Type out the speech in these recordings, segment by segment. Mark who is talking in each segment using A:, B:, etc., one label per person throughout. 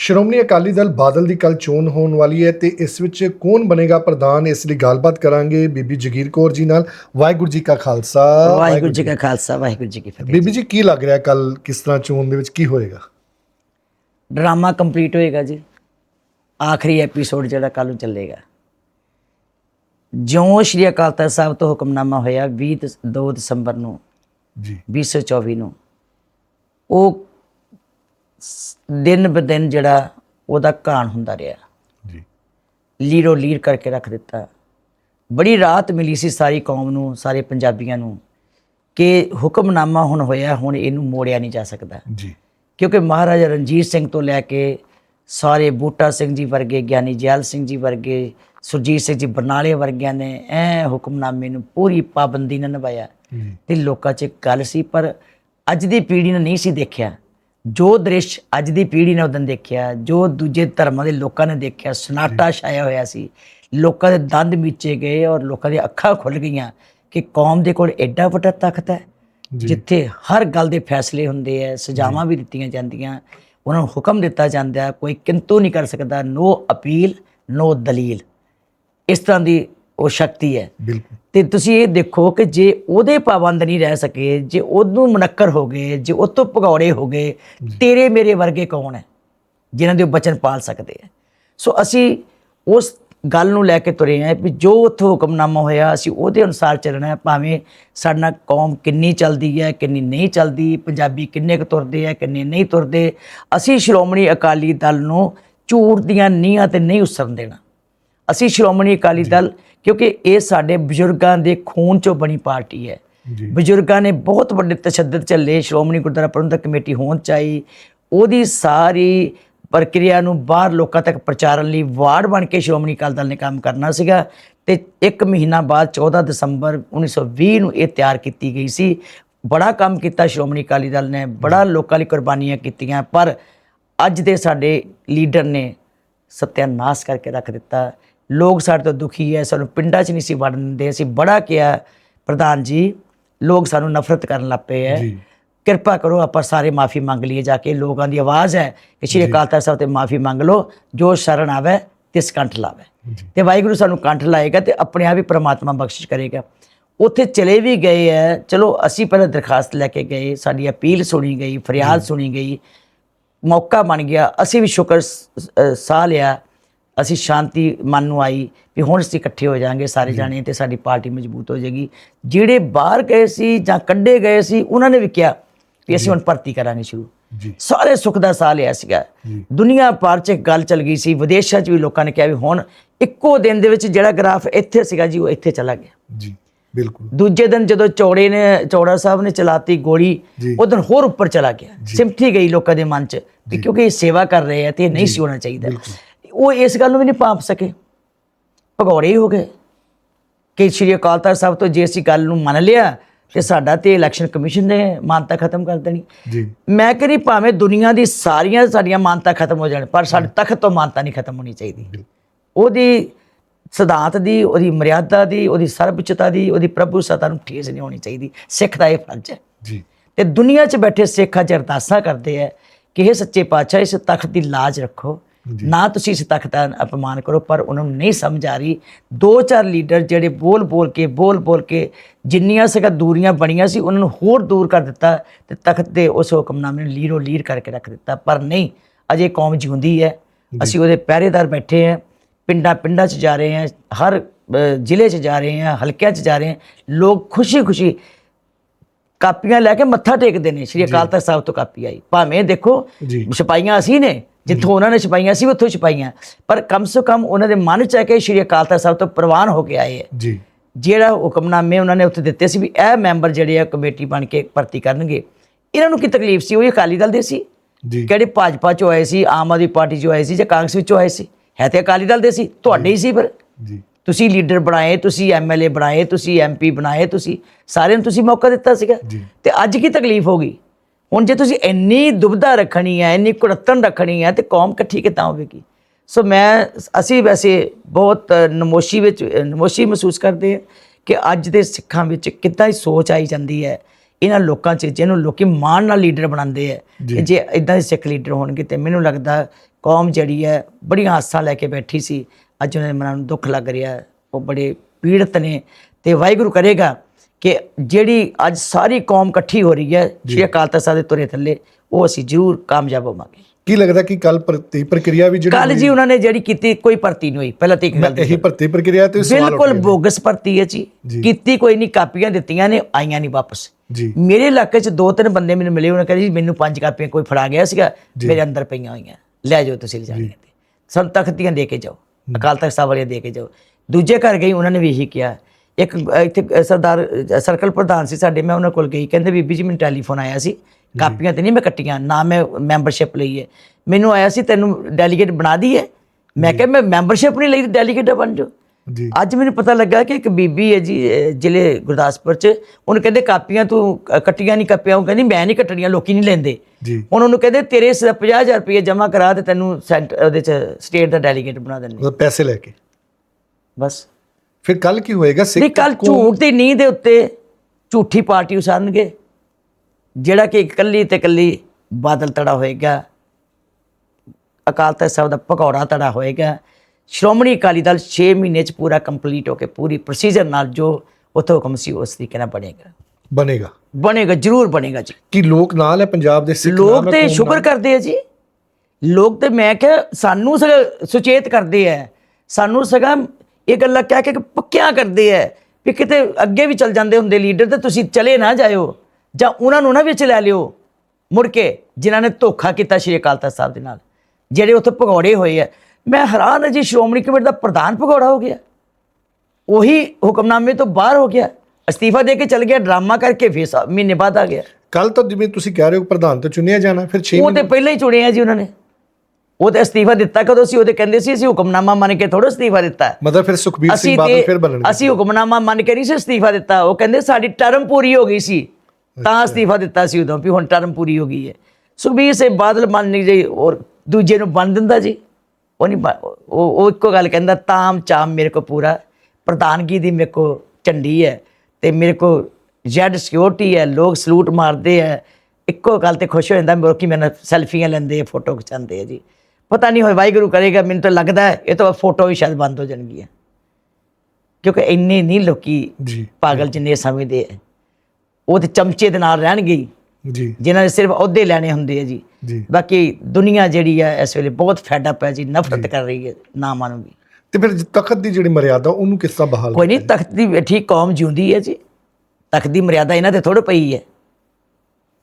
A: ਸ਼੍ਰੋਮਣੀ ਅਕਾਲੀ ਦਲ ਬਾਦਲ ਦੀ ਕੱਲ ਚੋਣ ਹੋਣ ਵਾਲੀ ਹੈ ਤੇ ਇਸ ਵਿੱਚ ਕੌਣ ਬਣੇਗਾ ਪ੍ਰਧਾਨ? ਇਸ ਲਈ ਗੱਲਬਾਤ ਕਰਾਂਗੇ ਬੀਬੀ ਜਗੀਰ ਕੌਰ ਜੀ ਨਾਲ। ਵਾਹਿਗੁਰੂ ਜੀ ਕਾ ਖਾਲਸਾ।
B: ਵਾਹਿਗੁਰੂ ਜੀ ਕਾ ਖਾਲਸਾ ਵਾਹਿਗੁਰੂ ਜੀ ਕੀ ਫਤਿਹ
A: ਬੀਬੀ ਜੀ। ਕੀ ਲੱਗ ਰਿਹਾ ਕੱਲ ਕਿਸ ਤਰ੍ਹਾਂ ਚੋਣ ਦੇ ਵਿੱਚ ਕੀ ਹੋਏਗਾ?
B: ਡਰਾਮਾ ਕੰਪਲੀਟ ਹੋਏਗਾ ਜੀ। ਆਖਰੀ ਐਪੀਸੋਡ ਜਿਹੜਾ ਕੱਲ ਨੂੰ ਚੱਲੇਗਾ। ਜਿਉਂ ਸ਼੍ਰੀ ਅਕਾਲ ਤਖਤ ਸਾਹਿਬ ਤੋਂ ਹੁਕਮਨਾਮਾ ਹੋਇਆ 20 ਦਸ- 2 ਦਸੰਬਰ ਨੂੰ
A: ਜੀ।
B: 2024 ਨੂੰ। ਉਹ ਦਿਨ ਬ ਦਿਨ ਜਿਹੜਾ ਉਹਦਾ ਕਾਣ ਹੁੰਦਾ ਰਿਹਾ।
A: ਜੀ।
B: ਲੀਰੋ ਲੀਰ ਕਰਕੇ ਰੱਖ ਦਿੱਤਾ। ਬੜੀ ਰਾਤ ਮਿਲੀ ਸੀ ਸਾਰੀ ਕੌਮ ਨੂੰ ਸਾਰੇ ਪੰਜਾਬੀਆਂ ਨੂੰ ਕਿ ਹੁਕਮਨਾਮਾ ਹੁਣ ਹੋਇਆ ਹੁਣ ਇਹਨੂੰ ਮੋੜਿਆ ਨਹੀਂ ਜਾ ਸਕਦਾ।
A: ਜੀ।
B: ਕਿਉਂਕਿ ਮਹਾਰਾਜਾ ਰਣਜੀਤ ਸਿੰਘ ਤੋਂ ਲੈ ਕੇ ਸਾਰੇ ਬੂਟਾ ਸਿੰਘ ਜੀ ਵਰਗੇ ਗਿਆਨੀ ਜੈਲ ਸਿੰਘ ਜੀ ਵਰਗੇ ਸੁਰਜੀਤ ਸਿੰਘ ਜੀ ਬਰਨਾਲੇ ਵਰਗਿਆਂ ਨੇ ਐ ਹੁਕਮਨਾਮੇ ਨੂੰ ਪੂਰੀ ਪਾਬੰਦੀ ਨਾਲ ਨਿਭਾਇਆ। ਤੇ ਲੋਕਾਂ 'ਚ ਗੱਲ ਸੀ ਪਰ ਅੱਜ ਦੀ ਪੀੜ੍ਹੀ ਨੇ ਨਹੀਂ ਸੀ ਦੇਖਿਆ। ਜੋ ਦ੍ਰਿਸ਼ ਅੱਜ ਦੀ ਪੀੜ੍ਹੀ ਨੇ ਉਦੋਂ ਦੇਖਿਆ ਜੋ ਦੂਜੇ ਧਰਮਾਂ ਦੇ ਲੋਕਾਂ ਨੇ ਦੇਖਿਆ ਸਨਾਟਾ ਛਾਇਆ ਹੋਇਆ ਸੀ। ਲੋਕਾਂ ਦੇ ਦੰਦ ਮੀਚੇ ਗਏ ਔਰ ਲੋਕਾਂ ਦੀਆਂ ਅੱਖਾਂ ਖੁੱਲ ਗਈਆਂ ਕਿ ਕੌਮ ਦੇ ਕੋਲ ਐਡਾ ਵੱਡਾ ਤਾਕਤ ਹੈ ਜਿੱਥੇ ਹਰ ਗੱਲ ਦੇ ਫੈਸਲੇ ਹੁੰਦੇ ਐ ਸਜ਼ਾਵਾਂ ਵੀ ਦਿੱਤੀਆਂ ਜਾਂਦੀਆਂ ਉਹਨਾਂ ਨੂੰ ਹੁਕਮ ਦਿੱਤਾ ਜਾਂਦਾ ਕੋਈ ਕਿੰਤੂ ਨਹੀਂ ਕਰ ਸਕਦਾ ਨੋ ਅਪੀਲ ਨੋ ਦਲੀਲ। ਇਸ ਤਰ੍ਹਾਂ ਦੀ ਉਹ ਸ਼ਕਤੀ ਹੈ।
A: ਬਿਲਕੁਲ।
B: ਤੇ ਤੁਸੀਂ ਇਹ ਦੇਖੋ ਕਿ ਜੇ ਉਹਦੇ ਪਾਬੰਦ ਨਹੀਂ ਰਹਿ ਸਕੇ ਜੇ ਉਹਨੂੰ ਮੁਨੱਕਰ ਹੋ ਗਏ ਜੇ ਉਹ ਤੋਂ ਭਗੌੜੇ ਹੋ ਗਏ ਤੇਰੇ ਮੇਰੇ ਵਰਗੇ ਕੌਣ ਹੈ ਜਿਨ੍ਹਾਂ ਦੇ ਬਚਨ ਪਾਲ ਸਕਦੇ ਆ ਸੋ ਅਸੀਂ ਉਸ ਗੱਲ ਨੂੰ ਲੈ ਕੇ ਤੁਰੇ ਹਾਂ ਵੀ ਜੋ ਉੱਥੋਂ ਹੁਕਮਨਾਮਾ ਹੋਇਆ ਅਸੀਂ ਉਹਦੇ ਅਨੁਸਾਰ ਚੱਲਣਾ ਹੈ ਭਾਵੇਂ ਸਾਡਾ ਕੌਮ ਕਿੰਨੀ ਚੱਲਦੀ ਹੈ ਕਿੰਨੀ ਨਹੀਂ ਚੱਲਦੀ ਪੰਜਾਬੀ ਕਿੰਨੇ ਕੁ ਤੁਰਦੇ ਆ ਕਿੰਨੇ ਨਹੀਂ ਤੁਰਦੇ। ਅਸੀਂ ਸ਼੍ਰੋਮਣੀ ਅਕਾਲੀ ਦਲ ਨੂੰ ਝੂਠ ਦੀਆਂ ਨੀਹਾਂ ਤੇ ਨਹੀਂ ਉਸਰਨ ਦੇਣਾ। ਅਸੀਂ ਸ਼੍ਰੋਮਣੀ ਅਕਾਲੀ ਦਲ ਕਿਉਂਕਿ ਇਹ ਸਾਡੇ ਬਜ਼ੁਰਗਾਂ ਦੇ ਖੂਨ ਚੋਂ ਬਣੀ ਪਾਰਟੀ ਹੈ। ਬਜ਼ੁਰਗਾਂ ਨੇ ਬਹੁਤ ਵੱਡੇ ਤਸ਼ੱਦਦ ਚੱਲੇ ਸ਼੍ਰੋਮਣੀ ਗੁਰਦੁਆਰਾ ਪ੍ਰਬੰਧਕ ਕਮੇਟੀ ਹੋਣ ਚਾਹੀ ਉਹਦੀ ਸਾਰੀ ਪ੍ਰਕਿਰਿਆ ਨੂੰ ਬਾਹਰ ਲੋਕਾਂ ਤੱਕ ਪ੍ਰਚਾਰਨ ਲਈ ਵਾਰਡ ਬਣ ਕੇ ਸ਼੍ਰੋਮਣੀ ਅਕਾਲੀ ਦਲ ਨੇ ਕੰਮ ਕਰਨਾ ਸੀਗਾ ਤੇ ਇੱਕ ਮਹੀਨਾ ਬਾਅਦ 14 ਦਸੰਬਰ 1920 ਨੂੰ ਇਹ ਤਿਆਰ ਕੀਤੀ ਗਈ ਸੀ। ਬੜਾ ਕੰਮ ਕੀਤਾ ਸ਼੍ਰੋਮਣੀ ਅਕਾਲੀ ਦਲ ਨੇ ਬੜਾ ਲੋਕਾਂ ਲਈ ਕੁਰਬਾਨੀਆਂ ਕੀਤੀਆਂ ਪਰ ਅੱਜ ਦੇ ਸਾਡੇ ਲੀਡਰ ਨੇ ਸਤਿਆਨਾਸ਼ ਕਰਕੇ ਰੱਖ ਦਿੱਤਾ। ਲੋਕ ਸਾਡੇ ਤੋਂ ਦੁਖੀ ਹੈ ਸਾਨੂੰ ਪਿੰਡਾਂ 'ਚ ਨਹੀਂ ਸੀ ਵੜਨ ਦਿੰਦੇ। ਅਸੀਂ ਬੜਾ ਕਿਹਾ ਪ੍ਰਧਾਨ ਜੀ ਲੋਕ ਸਾਨੂੰ ਨਫ਼ਰਤ ਕਰਨ ਲੱਗ ਪਏ ਹੈ।
A: ਜੀ।
B: ਕਿਰਪਾ ਕਰੋ ਆਪਾਂ ਸਾਰੇ ਮਾਫੀ ਮੰਗ ਲਈਏ ਜਾ ਕੇ। ਲੋਕਾਂ ਦੀ ਆਵਾਜ਼ ਹੈ ਕਿ ਸ਼੍ਰੀ ਅਕਾਲ ਤਖਤ ਸਾਹਿਬ ਤੇ ਮਾਫੀ ਮੰਗ ਲਓ। ਜੋ ਸ਼ਰਨ ਆਵੇ ਤਿਸ ਕੰਠ ਲਾਵੇ। ਤੇ ਵਾਹਿਗੁਰੂ ਸਾਨੂੰ ਕੰਠ ਲਾਏਗਾ ਤੇ ਆਪਣੇ ਆਪ ਹੀ ਪ੍ਰਮਾਤਮਾ ਬਖਸ਼ਿਸ਼ ਕਰੇਗਾ। ਉੱਥੇ ਚਲੇ ਵੀ ਗਏ ਹੈ। ਚਲੋ ਅਸੀਂ ਪਹਿਲਾਂ ਦਰਖਾਸਤ ਲੈ ਕੇ ਗਏ। ਸਾਡੀ ਅਪੀਲ ਸੁਣੀ ਗਈ ਫਰਿਆਦ ਸੁਣੀ ਗਈ। ਮੌਕਾ ਬਣ ਗਿਆ। ਅਸੀਂ ਵੀ ਸ਼ੁਕਰ ਸਾਹ ਲਿਆ। ਅਸੀਂ ਸ਼ਾਂਤੀ ਮਨ ਨੂੰ ਆਈ ਵੀ ਹੁਣ ਅਸੀਂ ਇਕੱਠੇ ਹੋ ਜਾਾਂਗੇ ਸਾਰੇ ਜਾਣੇ ਤੇ ਸਾਡੀ ਪਾਰਟੀ ਮਜ਼ਬੂਤ ਹੋ ਜਾਏਗੀ। ਜਿਹੜੇ ਬਾਹਰ ਗਏ ਸੀ ਜਾਂ ਕੱਢੇ ਗਏ ਸੀ ਉਹਨਾਂ ਨੇ ਵੀ ਕਿਹਾ ਵੀ ਅਸੀਂ ਹੁਣ ਭਰਤੀ ਕਰਾਂਗੇ ਸ਼ੁਰੂ।
A: ਜੀ।
B: ਸਾਰੇ ਸੁੱਖ ਦਾ ਸਾਹ ਲਿਆ ਸੀਗਾ। ਦੁਨੀਆ ਭਰ 'ਚ ਗੱਲ ਚੱਲ ਗਈ ਸੀ ਵਿਦੇਸ਼ਾਂ 'ਚ ਵੀ ਲੋਕਾਂ ਨੇ ਕਿਹਾ ਵੀ ਹੁਣ ਇੱਕੋ ਦਿਨ ਦੇ ਵਿੱਚ ਜਿਹੜਾ ਗ੍ਰਾਫ ਇੱਥੇ ਸੀਗਾ ਜੀ ਉਹ ਇੱਥੇ ਚਲਾ ਗਿਆ।
A: ਜੀ ਬਿਲਕੁਲ।
B: ਦੂਜੇ ਦਿਨ ਜਦੋਂ ਚੌੜੇ ਨੇ ਚੌੜਾ ਸਾਹਿਬ ਨੇ ਚਲਾਤੀ ਗੋਲੀ। ਉਹ ਦਿਨ ਹੋਰ ਉੱਪਰ ਚਲਾ ਗਿਆ। ਸਿਮਠੀ ਗਈ ਲੋਕਾਂ ਦੇ ਮਨ 'ਚ ਕਿਉਂਕਿ ਇਹ ਸੇਵਾ ਕਰ ਰਹੇ ਆ ਤੇ ਇਹ ਨਹੀਂ ਸੀ ਹੋਣਾ ਚਾਹੀਦਾ। ਉਹ ਇਸ ਗੱਲ ਨੂੰ ਵੀ ਨਹੀਂ ਪਾਪ ਸਕੇ। ਭਗੌੜੇ ਹੀ ਹੋ ਗਏ। ਕਿ ਸ਼੍ਰੀ ਅਕਾਲ ਤਖਤ ਸਾਹਿਬ ਤੋਂ ਜੇ ਅਸੀਂ ਗੱਲ ਨੂੰ ਮੰਨ ਲਿਆ ਤੇ ਸਾਡਾ ਤੇ ਇਲੈਕਸ਼ਨ ਕਮਿਸ਼ਨ ਨੇ ਮਾਨਤਾ ਖਤਮ ਕਰ ਦੇਣੀ।
A: ਜੀ।
B: ਮੈਂ ਕਹਿੰਦੀ ਭਾਵੇਂ ਦੁਨੀਆ ਦੀ ਸਾਰੀਆਂ ਸਾਡੀਆਂ ਮਾਨਤਾ ਖਤਮ ਹੋ ਜਾਣ ਪਰ ਸਾਡੇ ਤਖਤ ਤੋਂ ਮਾਨਤਾ ਨਹੀਂ ਖਤਮ ਹੋਣੀ ਚਾਹੀਦੀ। ਉਹਦੀ ਸਿਧਾਂਤ ਦੀ ਉਹਦੀ ਮਰਿਆਦਾ ਦੀ ਉਹਦੀ ਸਰਬਉੱਚਤਾ ਦੀ ਉਹਦੀ ਪ੍ਰਭੂ ਸਤਾ ਨੂੰ ਠੇਸ ਨਹੀਂ ਹੋਣੀ ਚਾਹੀਦੀ। ਸਿੱਖ ਦਾ ਇਹ ਫਰਜ਼ ਹੈ।
A: ਜੀ।
B: ਤੇ ਦੁਨੀਆ 'ਚ ਬੈਠੇ ਸਿੱਖ ਅੱਜ ਅਰਦਾਸਾਂ ਕਰਦੇ ਆ ਕਿ ਇਹ ਸੱਚੇ ਪਾਤਸ਼ਾਹ ਇਸ ਤਖਤ ਦੀ ਲਾਜ ਰੱਖੋ। ਨਾ ਤੁਸੀਂ ਇਸ ਤਖਤ ਦਾ ਅਪਮਾਨ ਕਰੋ ਪਰ ਉਹਨਾਂ ਨੂੰ ਨਹੀਂ ਸਮਝ ਆ ਰਹੀ। ਦੋ ਚਾਰ ਲੀਡਰ ਜਿਹੜੇ ਬੋਲ ਬੋਲ ਕੇ ਬੋਲ ਬੋਲ ਕੇ ਜਿੰਨੀਆਂ ਸਗਾ ਦੂਰੀਆਂ ਬਣੀਆਂ ਸੀ ਉਹਨਾਂ ਨੂੰ ਹੋਰ ਦੂਰ ਕਰ ਦਿੱਤਾ ਤੇ ਤਖਤ ਦੇ ਉਸ ਹੁਕਮਨਾਮੇ ਨੂੰ ਲੀਰੋ ਲੀਰ ਕਰਕੇ ਰੱਖ ਦਿੱਤਾ। ਪਰ ਨਹੀਂ ਅਜੇ ਕੌਮ ਜਿਉਂਦੀ ਹੈ। ਅਸੀਂ ਉਹਦੇ ਪਹਿਰੇਦਾਰ ਬੈਠੇ ਹਾਂ ਪਿੰਡਾਂ ਪਿੰਡਾਂ 'ਚ ਜਾ ਰਹੇ ਹਾਂ ਹਰ ਜ਼ਿਲ੍ਹੇ 'ਚ ਜਾ ਰਹੇ ਹਾਂ ਹਲਕਿਆਂ 'ਚ ਜਾ ਰਹੇ ਹਾਂ ਲੋਕ ਖੁਸ਼ੀ-ਖੁਸ਼ੀ ਕਾਪੀਆਂ ਲੈ ਕੇ ਮੱਥਾ ਟੇਕਦੇ ਨੇ। ਸ਼੍ਰੀ ਅਕਾਲ ਤਖਤ ਸਾਹਿਬ ਤੋਂ ਕਾਪੀ ਆਈ। ਭਾਵੇਂ ਦੇਖੋ ਛਪਾਈਆਂ ਅਸੀਂ ਨੇ ਜਿੱਥੋਂ ਉਹਨਾਂ ਨੇ ਛਪਾਈਆਂ ਸੀ ਉੱਥੋਂ ਛਪਾਈਆਂ ਪਰ ਕਮ ਸੇ ਕਮ ਉਹਨਾਂ ਦੇ ਮਨ 'ਚ ਹੈ ਕਿ ਸ਼੍ਰੀ ਅਕਾਲ ਤਖਤ ਸਾਹਿਬ ਤੋਂ ਪ੍ਰਵਾਨ ਹੋ ਕੇ ਆਏ ਹੈ
A: ਜੀ।
B: ਜਿਹੜਾ ਹੁਕਮਨਾਮੇ ਉਹਨਾਂ ਨੇ ਉੱਥੇ ਦਿੱਤੇ ਸੀ ਵੀ ਇਹ ਮੈਂਬਰ ਜਿਹੜੇ ਆ ਕਮੇਟੀ ਬਣ ਕੇ ਭਰਤੀ ਕਰਨਗੇ। ਇਹਨਾਂ ਨੂੰ ਕੀ ਤਕਲੀਫ ਸੀ? ਉਹ ਅਕਾਲੀ ਦਲ ਦੇ ਸੀ।
A: ਜੀ।
B: ਕਿਹੜੇ ਭਾਜਪਾ ਚੋਂ ਆਏ ਸੀ ਆਮ ਆਦਮੀ ਪਾਰਟੀ ਚੋਂ ਆਏ ਸੀ ਜਾਂ ਕਾਂਗਰਸ ਵਿੱਚੋਂ ਆਏ ਸੀ? ਹੈ ਤੇ ਅਕਾਲੀ ਦਲ ਦੇ ਸੀ। ਤੁਹਾਡੇ ਹੀ ਸੀ ਫਿਰ।
A: ਜੀ।
B: ਤੁਸੀਂ ਲੀਡਰ ਬਣਾਏ ਤੁਸੀਂ ਐਮਐਲਏ ਬਣਾਏ ਤੁਸੀਂ ਐਮਪੀ ਬਣਾਏ ਤੁਸੀਂ ਸਾਰਿਆਂ ਨੂੰ ਤੁਸੀਂ ਮੌਕਾ ਦਿੱਤਾ ਸੀਗਾ। ਤੇ ਅੱਜ ਕੀ ਤਕਲੀਫ ਹੋ ਗਈ? ਹੁਣ ਜੇ ਤੁਸੀਂ ਇੰਨੀ ਦੁਬਦਾ ਰੱਖਣੀ ਹੈ ਇੰਨੀ ਕੁੜੱਤਣ ਰੱਖਣੀ ਹੈ ਤੇ ਕੌਮ ਇਕੱਠੀ ਕਿੱਦਾਂ ਹੋਵੇਗੀ ਸੋ ਮੈਂ ਅਸੀਂ ਵੈਸੇ ਬਹੁਤ ਨਮੋਸ਼ੀ ਵਿੱਚ ਨਮੋਸ਼ੀ ਮਹਿਸੂਸ ਕਰਦੇ ਹਾਂ ਕਿ ਅੱਜ ਦੇ ਸਿੱਖਾਂ ਵਿੱਚ ਕਿੱਦਾਂ ਹੀ ਸੋਚ ਆਈ ਜਾਂਦੀ ਹੈ ਇਹਨਾਂ ਲੋਕਾਂ 'ਚ ਜਿਹਨੂੰ ਲੋਕੀ ਮਾਣ ਨਾਲ ਲੀਡਰ ਬਣਾਉਂਦੇ ਆ
A: ਜੀ।
B: ਇਦਾਂ ਦੇ ਸਿੱਖ ਲੀਡਰ ਹੋਣਗੇ ਤੇ ਮੈਨੂੰ ਲੱਗਦਾ ਕੌਮ ਜਿਹੜੀ ਹੈ ਬੜੀਆਂ ਆਸਾਂ ਲੈ ਕੇ ਬੈਠੀ ਸੀ ਅੱਜ ਉਹਨਾਂ ਦੇ ਮਨਾਂ ਨੂੰ ਦੁੱਖ ਲੱਗ ਰਿਹਾ ਹੈ। ਉਹ ਬੜੇ ਪੀੜਤ ਨੇ ਤੇ ਵਾਹਿਗੁਰੂ ਕਰੇਗਾ ਕਿ ਜਿਹੜੀ ਅੱਜ ਸਾਰੀ ਕੌਮ ਇਕੱਠੀ ਹੋ ਰਹੀ ਹੈ ਸ਼੍ਰੀ ਅਕਾਲ ਤਖਤ ਸਾਹਿਬ ਦੇ ਤੁਰੇ ਥੱਲੇ ਉਹ ਅਸੀਂ ਜ਼ਰੂਰ ਕਾਮਯਾਬ ਹੋਵਾਂਗੇ।
A: ਕੀ ਲੱਗਦਾ ਕਿ ਕੱਲ ਭਰਤੀ ਪ੍ਰਕਿਰਿਆ ਵੀ ਜਿਹੜੀ
B: ਕੱਲ ਜੀ ਉਹਨਾਂ ਨੇ ਜਿਹੜੀ ਕੀਤੀ ਕੋਈ ਭਰਤੀ ਨਹੀਂ ਹੋਈ ਪਹਿਲਾਂ ਤੇ ਇੱਕ ਗੱਲ
A: ਇਹੀ ਭਰਤੀ ਪ੍ਰਕਿਰਿਆ ਤੇ ਸਵਾਲ
B: ਬਿਲਕੁਲ ਬੋਗਸ ਭਰਤੀ ਹੈ ਜੀ। ਕੀਤੀ ਕੋਈ ਨਹੀਂ ਕਾਪੀਆਂ ਦਿੱਤੀਆਂ ਨੇ ਆਈਆਂ ਨਹੀਂ ਵਾਪਸ।
A: ਜੀ।
B: ਮੇਰੇ ਇਲਾਕੇ 'ਚ ਦੋ ਤਿੰਨ ਬੰਦੇ ਮੈਨੂੰ ਮਿਲੇ ਉਹਨਾਂ ਕਹਿੰਦੇ ਜੀ ਮੈਨੂੰ ਪੰਜ ਕਾਪੀਆਂ ਕੋਈ ਫੜਾ ਗਿਆ ਸੀਗਾ ਮੇਰੇ ਅੰਦਰ ਪਈਆਂ ਹੋਈਆਂ। ਲੈ ਜਾਓ ਤੁਸੀਂ ਲਿਜਾਣੀਆਂ ਤੇ ਸਾਨੂੰ ਤਖਤ ਦੀਆਂ ਦੇ ਕੇ ਜਾਓ ਅਕਾਲ ਤਖਤ ਸਾਹਿਬ ਵਾਲੀਆਂ ਦੇ ਕੇ ਜਾਓ। ਦੂਜੇ ਘਰ ਗਈ ਉਹਨਾਂ ਨੇ ਵੀ ਇਹੀ ਕਿਹਾ ਇੱਕ ਇੱਥੇ ਸਰਦਾਰ ਸਰਕਲ ਪ੍ਰਧਾਨ ਸੀ ਸਾਡੇ ਮੈਂ ਉਹਨਾਂ ਕੋਲ ਗਈ। ਕਹਿੰਦੇ ਬੀਬੀ ਜੀ ਮੈਨੂੰ ਟੈਲੀਫੋਨ ਆਇਆ ਸੀ। ਕਾਪੀਆਂ ਤੇ ਨਹੀਂ ਮੈਂ ਕੱਟੀਆਂ ਨਾ ਮੈਂ ਮੈਂਬਰਸ਼ਿਪ ਲਈ ਹੈ। ਮੈਨੂੰ ਆਇਆ ਸੀ ਤੈਨੂੰ ਡੈਲੀਗੇਟ ਬਣਾ ਦਈਏ? ਮੈਂ ਕਿਹਾ ਮੈਂ ਮੈਂਬਰਸ਼ਿਪ ਨਹੀਂ ਲਈ ਡੈਲੀਗੇਟ ਬਣ ਜਾਓ।
A: ਜੀ।
B: ਅੱਜ ਮੈਨੂੰ ਪਤਾ ਲੱਗਾ ਕਿ ਇੱਕ ਬੀਬੀ ਹੈ ਜੀ ਜ਼ਿਲ੍ਹੇ ਗੁਰਦਾਸਪੁਰ ਚ। ਉਹਨੂੰ ਕਹਿੰਦੇ ਕਾਪੀਆਂ ਤੂੰ ਕੱਟੀਆਂ ਨਹੀਂ ਕੱਪਿਆ ਉਹ ਕਹਿੰਦੀ ਮੈਂ ਨਹੀਂ ਕੱਟਣੀਆਂ ਲੋਕੀ ਨਹੀਂ ਲੈਂਦੇ।
A: ਜੀ।
B: ਹੁਣ ਉਹਨੂੰ ਕਹਿੰਦੇ ਤੇਰੇ 50000 ਰੁਪਏ ਜਮ੍ਹਾਂ ਕਰਾ ਤੇ ਤੈਨੂੰ ਸੈਂਟ ਉਹਦੇ ਚ ਸਟੇਟ ਦਾ ਡੈਲੀਗੇਟ ਬਣਾ ਦਿੰਦੇ
A: ਪੈਸੇ ਲੈ ਕੇ।
B: ਬਸ।
A: ਫਿਰ ਕੱਲ ਕੀ ਹੋਏਗਾ? ਸਿੱਖ
B: ਕੱਲ ਝੂਠ ਦੀ ਨੀਂਹ ਦੇ ਉੱਤੇ ਝੂਠੀ ਪਾਰਟੀ ਉਸਾਰਨਗੇ। ਜਿਹੜਾ ਕਿ ਇਕੱਲੀ ਤੇ ਇਕੱਲੀ ਬਾਦਲ ਤੜਾ ਹੋਏਗਾ। ਅਕਾਲ ਤਖਤ ਸਾਹਿਬ ਦਾ ਭਗੌੜਾ ਤੜਾ ਹੋਏਗਾ। ਸ਼੍ਰੋਮਣੀ ਅਕਾਲੀ ਦਲ 6 ਮਹੀਨੇ ਚ ਪੂਰਾ ਕੰਪਲੀਟ ਹੋ ਕੇ ਪੂਰੀ ਪ੍ਰੋਸੀਜਰ ਨਾਲ ਜੋ ਉੱਥੇ ਹੁਕਮ ਸੀ ਉਸ ਤਰੀਕੇ ਨਾਲ ਬਣੇਗਾ।
A: ਬਣੇਗਾ।
B: ਬਣੇਗਾ ਜ਼ਰੂਰ ਬਣੇਗਾ ਜੀ।
A: ਕੀ ਲੋਕ ਨਾਲ ਹੈ ਪੰਜਾਬ ਦੇ ਸਿੱਖ
B: ਲੋਕ ਤੇ ਸ਼ੁਕਰ ਕਰਦੇ ਆ ਜੀ। ਲੋਕ ਤੇ ਮੈਂ ਕਿਹਾ ਸਾਨੂੰ ਸੁਚੇਤ ਕਰਦੇ ਆ। ਸਾਨੂੰ ਸਗੋਂ ਇਹ ਗੱਲਾਂ ਕਹਿ ਕੇ ਪੱਕਿਆਂ ਕਰਦੇ ਆ ਵੀ ਕਿਤੇ ਅੱਗੇ ਵੀ ਚੱਲ ਜਾਂਦੇ ਹੁੰਦੇ ਲੀਡਰ ਤੇ ਤੁਸੀਂ ਚਲੇ ਨਾ ਜਾਇਓ ਜਾਂ ਉਹਨਾਂ ਨੂੰ ਨਾ ਵਿੱਚ ਲੈ ਲਿਓ। ਮੁੜ ਕੇ ਜਿਨ੍ਹਾਂ ਨੇ ਧੋਖਾ ਕੀਤਾ ਸ਼੍ਰੀ ਅਕਾਲ ਤਖਤ ਸਾਹਿਬ ਦੇ ਨਾਲ ਜਿਹੜੇ ਉੱਥੇ ਭਗੌੜੇ ਹੋਏ ਆ ਮੈਂ ਹੈਰਾਨ ਹਾਂ ਜੀ ਸ਼੍ਰੋਮਣੀ ਕਮੇਟੀ ਦਾ ਪ੍ਰਧਾਨ ਭਗੌੜਾ ਹੋ ਗਿਆ। ਉਹੀ ਹੁਕਮਨਾਮੇ ਤੋਂ ਬਾਹਰ ਹੋ ਗਿਆ। ਅਸਤੀਫਾ ਦੇ ਕੇ ਚਲ ਗਿਆ ਡਰਾਮਾ ਕਰਕੇ ਫੇਰ ਮਹੀਨੇ ਬਾਅਦ ਆ ਗਿਆ।
A: ਕੱਲ ਤਾਂ ਜਿਵੇਂ ਤੁਸੀਂ ਕਹਿ ਰਹੇ ਹੋ ਪ੍ਰਧਾਨ ਤੋਂ ਚੁਣਿਆ ਜਾਣਾ ਫਿਰ 6
B: ਉਹ ਤੇ ਪਹਿਲਾਂ ਹੀ ਚੁਣੇ ਆ ਜੀ ਉਹਨਾਂ ਨੇ। ਉਹ ਤੇ ਅਸਤੀਫਾ ਦਿੱਤਾ ਕਦੋਂ ਸੀ? ਉਹਦੇ ਕਹਿੰਦੇ ਸੀ ਅਸੀਂ ਹੁਕਮਨਾਮਾ ਮੰਨ ਕੇ ਥੋੜਾ ਅਸਤੀਫਾ ਦਿੱਤਾ।
A: ਮਤਲਬ ਫਿਰ ਸੁਖਬੀਰ ਸਿੰਘ ਬਾਦਲ ਫਿਰ ਬਣਨਗੇ
B: ਅਸੀਂ ਹੁਕਮਨਾਮਾ ਮੰਨ ਕੇ ਨਹੀਂ ਸੀ ਅਸਤੀਫਾ ਦਿੱਤਾ। ਉਹ ਕਹਿੰਦੇ ਸਾਡੀ ਟਰਮ ਪੂਰੀ ਹੋ ਗਈ ਸੀ ਤਾਂ ਅਸਤੀਫਾ ਦਿੱਤਾ ਸੀ ਉਦੋਂ ਵੀ ਹੁਣ ਟਰਮ ਪੂਰੀ ਹੋ ਗਈ ਹੈ। ਸੁਖਬੀਰ ਸਿੰਘ ਬਾਦਲ ਮੰਨ ਨਹੀਂ ਜੀ ਔਰ ਦੂਜੇ ਨੂੰ ਬਣ ਦਿੰਦਾ ਜੀ। ਉਹ ਨਹੀਂ ਉਹ ਉਹ ਇੱਕੋ ਗੱਲ ਕਹਿੰਦਾ ਤਾਮ ਚਾਮ ਮੇਰੇ ਕੋ ਪੂਰਾ ਪ੍ਰਧਾਨਗੀ ਦੀ ਮੇਰੇ ਕੋ ਝੰਡੀ ਹੈ ਤੇ ਮੇਰੇ ਕੋ ਜੈਡ ਸਿਕਿਉਰਿਟੀ ਹੈ ਲੋਕ ਸਲੂਟ ਮਾਰਦੇ ਹੈ। ਇੱਕੋ ਗੱਲ ਤੇ ਖੁਸ਼ ਹੋ ਜਾਂਦਾ ਮੇਰੇ ਨਾਲ ਸੈਲਫੀਆਂ ਲੈਂਦੇ ਆ ਫੋਟੋ ਖਿਚਾਉਂਦੇ ਆ ਜੀ। ਪਤਾ ਨਹੀਂ ਹੋਏ ਵਾਹਿਗੁਰੂ ਕਰੇਗਾ ਮੈਨੂੰ ਤਾਂ ਲੱਗਦਾ ਹੈ ਇਹ ਤਾਂ ਫੋਟੋ ਵੀ ਸ਼ਾਇਦ ਬੰਦ ਹੋ ਜਾਣਗੀਆਂ। ਕਿਉਂਕਿ ਇੰਨੇ ਨਹੀਂ ਲੋਕੀ
A: ਜੀ
B: ਪਾਗਲ ਜਿੰਨੇ ਸਮਝਦੇ ਆ। ਉਹ ਤੇ ਚਮਚੇ ਦੇ ਨਾਲ ਰਹਿਣਗੇ ਹੀ,
A: ਜੀ।
B: ਜਿਨ੍ਹਾਂ ਨੇ ਸਿਰਫ ਅਹੁਦੇ ਲੈਣੇ ਹੁੰਦੇ ਆ ਜੀ। ਬਾਕੀ ਦੁਨੀਆ ਜਿਹੜੀ ਹੈ ਇਸ ਵੇਲੇ ਬਹੁਤ ਫੈਡ ਅਪ ਹੈ ਜੀ ਨਫ਼ਰਤ ਕਰ ਰਹੀ ਹੈ ਨਾ ਮਾਨੂਗੀ।
A: ਤੇ ਫਿਰ ਤਖਤ ਦੀ ਜਿਹੜੀ ਮਰਿਆਦਾ ਉਹਨੂੰ ਕਿਸ ਤਰ੍ਹਾਂ ਬਹਾਲ
B: ਕੋਈ ਨਹੀਂ ਤਖਤ ਦੀ ਬੈਠੀ ਕੌਮ ਜਿਉਂਦੀ ਹੈ ਜੀ। ਤਖਤ ਦੀ ਮਰਿਆਦਾ ਇਹਨਾਂ ਤੇ ਥੋੜਾ ਪਈ ਹੈ।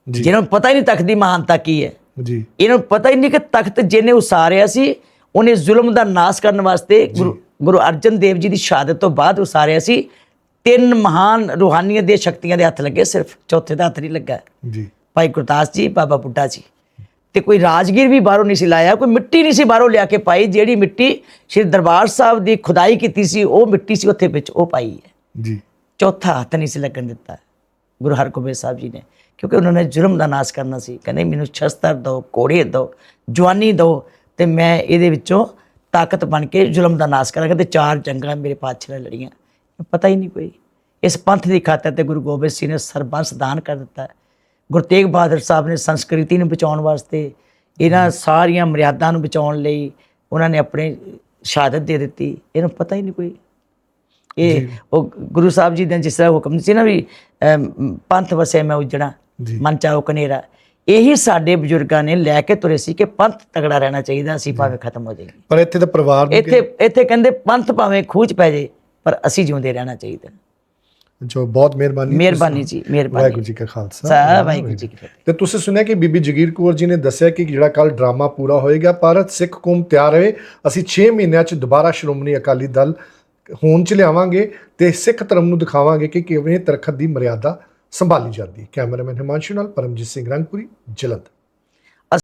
B: ਜਿਹਨਾਂ ਨੂੰ ਪਤਾ ਹੀ ਨਹੀਂ ਤਖਤ ਦੀ ਮਹਾਨਤਾ ਕੀ ਹੈ।
A: ਜੀ।
B: ਇਹਨਾਂ ਪਤਾ ਹੀ ਨਹੀਂ ਕਿ ਤਖਤ ਜਿਹਨੇ ਉਸਾਰਿਆ ਸੀ ਉਹਨੇ ਜ਼ੁਲਮ ਦਾ ਨਾਸ਼ ਕਰਨ ਵਾਸਤੇ ਗੁਰੂ ਅਰਜਨ ਦੇਵ ਜੀ ਦੀ ਸ਼ਹਾਦਤ ਤੋਂ ਬਾਅਦ ਉਸਾਰਿਆ ਸੀ। ਤਿੰਨ ਮਹਾਨ ਰੂਹਾਨੀਅਤ ਦੀਆਂ ਸ਼ਕਤੀਆਂ ਦੇ ਹੱਥ ਲੱਗੇ ਸਿਰਫ ਚੌਥੇ ਦਾ ਹੱਥ ਨਹੀਂ ਲੱਗਾ।
A: ਜੀ।
B: ਭਾਈ ਗੁਰਦਾਸ ਜੀ ਬਾਬਾ ਬੁੱਢਾ ਜੀ। ਤੇ ਕੋਈ ਰਾਜਗੀਰ ਵੀ ਬਾਹਰੋਂ ਨਹੀਂ ਸੀ ਲਾਇਆ ਕੋਈ ਮਿੱਟੀ ਨਹੀਂ ਸੀ ਬਾਹਰੋਂ ਲਿਆ ਕੇ ਪਾਈ ਜਿਹੜੀ ਮਿੱਟੀ ਸ਼੍ਰੀ ਦਰਬਾਰ ਸਾਹਿਬ ਦੀ ਖੁਦਾਈ ਕੀਤੀ ਸੀ ਉਹ ਮਿੱਟੀ ਸੀ ਉੱਥੇ ਵਿੱਚ ਉਹ ਪਾਈ ਹੈ।
A: ਜੀ।
B: ਚੌਥਾ ਹੱਥ ਨਹੀਂ ਸੀ ਲੱਗਣ ਦਿੱਤਾ ਗੁਰੂ ਹਰਗੋਬਿੰਦ ਸਾਹਿਬ ਜੀ ਨੇ। ਕਿਉਂਕਿ ਉਹਨਾਂ ਨੇ ਜ਼ੁਲਮ ਦਾ ਨਾਸ਼ ਕਰਨਾ ਸੀ। ਕਹਿੰਦੇ ਮੈਨੂੰ ਸ਼ਸਤਰ ਦਿਓ ਘੋੜੇ ਦਿਓ ਜਵਾਨੀ ਦਿਓ ਤੇ ਮੈਂ ਇਹਦੇ ਵਿੱਚੋਂ ਤਾਕਤ ਬਣ ਕੇ ਜ਼ੁਲਮ ਦਾ ਨਾਸ਼ ਕਰਾਂਗਾ ਤੇ ਚਾਰ ਜੰਗਾਂ ਮੇਰੇ ਪਾਤਸ਼ਾਹ ਨੇ ਲੜੀਆਂ। ਪਤਾ ਹੀ ਨਹੀਂ ਕੋਈ। ਇਸ ਪੰਥ ਦੀ ਖਾਤਰ ਤੇ ਗੁਰੂ ਗੋਬਿੰਦ ਸਿੰਘ ਨੇ ਸਰਬੰਸ ਦਾਨ ਕਰ ਦਿੱਤਾ। ਗੁਰੂ ਤੇਗ ਬਹਾਦਰ ਸਾਹਿਬ ਨੇ ਸੰਸਕ੍ਰਿਤੀ ਨੂੰ ਬਚਾਉਣ ਵਾਸਤੇ ਇਹਨਾਂ ਸਾਰੀਆਂ ਮਰਿਆਦਾ ਨੂੰ ਬਚਾਉਣ ਲਈ ਉਹਨਾਂ ਨੇ ਆਪਣੀ ਸ਼ਹਾਦਤ ਦੇ ਦਿੱਤੀ। ਇਹਨੂੰ ਪਤਾ ਹੀ ਨਹੀਂ ਕੋਈ। ਇਹ ਉਹ ਗੁਰੂ ਸਾਹਿਬ ਜੀ ਦਾ ਜਿਸ ਤਰ੍ਹਾਂ ਹੁਕਮ ਸੀ ਨਾ ਵੀ ਪੰਥ ਵਸੇ ਮੈਂ ਉਜੜਾ।
A: ਜੀ।
B: ਮਨ ਚਾਹੋ ਕਨੇਰਾ। ਇਹੀ ਸਾਡੇ ਬਜ਼ੁਰਗਾਂ ਨੇ ਲੈ ਕੇ ਤੁਰੇ ਸੀ ਕਿ ਪੰਥ ਤਗੜਾ ਰਹਿਣਾ ਚਾਹੀਦਾ ਅਸੀਂ ਭਾਵੇਂ ਖਤਮ ਹੋ ਜਾਈਏ।
A: ਪਰ ਇੱਥੇ ਤਾਂ ਪਰਿਵਾਰ ਨੂੰ
B: ਇੱਥੇ ਇੱਥੇ ਕਹਿੰਦੇ ਪੰਥ ਭਾਵੇਂ ਖੂਚ ਪੈ ਜੇ ਪਰ ਅਸੀਂ ਜਿਉਂਦੇ ਰਹਿਣਾ ਚਾਹੀਦਾ।
A: ਜੋ ਬਹੁਤ ਮਿਹਰਬਾਨੀ
B: ਮਿਹਰਬਾਨੀ ਜੀ ਮਿਹਰਬਾਨੀ।
A: ਵਾਹਿਗੁਰੂ ਜੀ ਕਾ ਖਾਲਸਾ।
B: ਸਾ ਵਾਹਿਗੁਰੂ ਜੀ ਕੀ ਫਤਿਹ।
A: ਤੇ ਤੁਸੀਂ ਸੁਣਿਆ ਕਿ ਬੀਬੀ ਜਗੀਰ ਕੌਰ ਜੀ ਨੇ ਦੱਸਿਆ ਕਿ ਜਿਹੜਾ ਕੱਲ ਡਰਾਮਾ ਪੂਰਾ ਹੋਏਗਾ ਪਰ ਸਿੱਖ ਕੌਮ ਤਿਆਰ ਰਹੇ। ਅਸੀਂ 6 ਮਹੀਨਿਆਂ ਚ ਦੁਬਾਰਾ ਸ਼੍ਰੋਮਣੀ ਅਕਾਲੀ ਦਲ ਹੋਂਦ ਚ ਲਿਆਵਾਂਗੇ ਤੇ ਸਿੱਖ ਧਰਮ ਨੂੰ ਦਿਖਾਵਾਂਗੇ ਕਿ ਕਿਵੇਂ ਤਰਖਤ ਦੀ ਮਰਿਆਦਾ ਸੰਭਾਲੀ ਜਾਂਦੀ ਕੈਮਰਾਮੈਨ ਹਿਮਾਂਸ਼ੂ ਨਾਲ ਪਰਮਜੀਤ ਸਿੰਘ ਰੰਗਪੁਰੀ ਜਲੰਧਰ।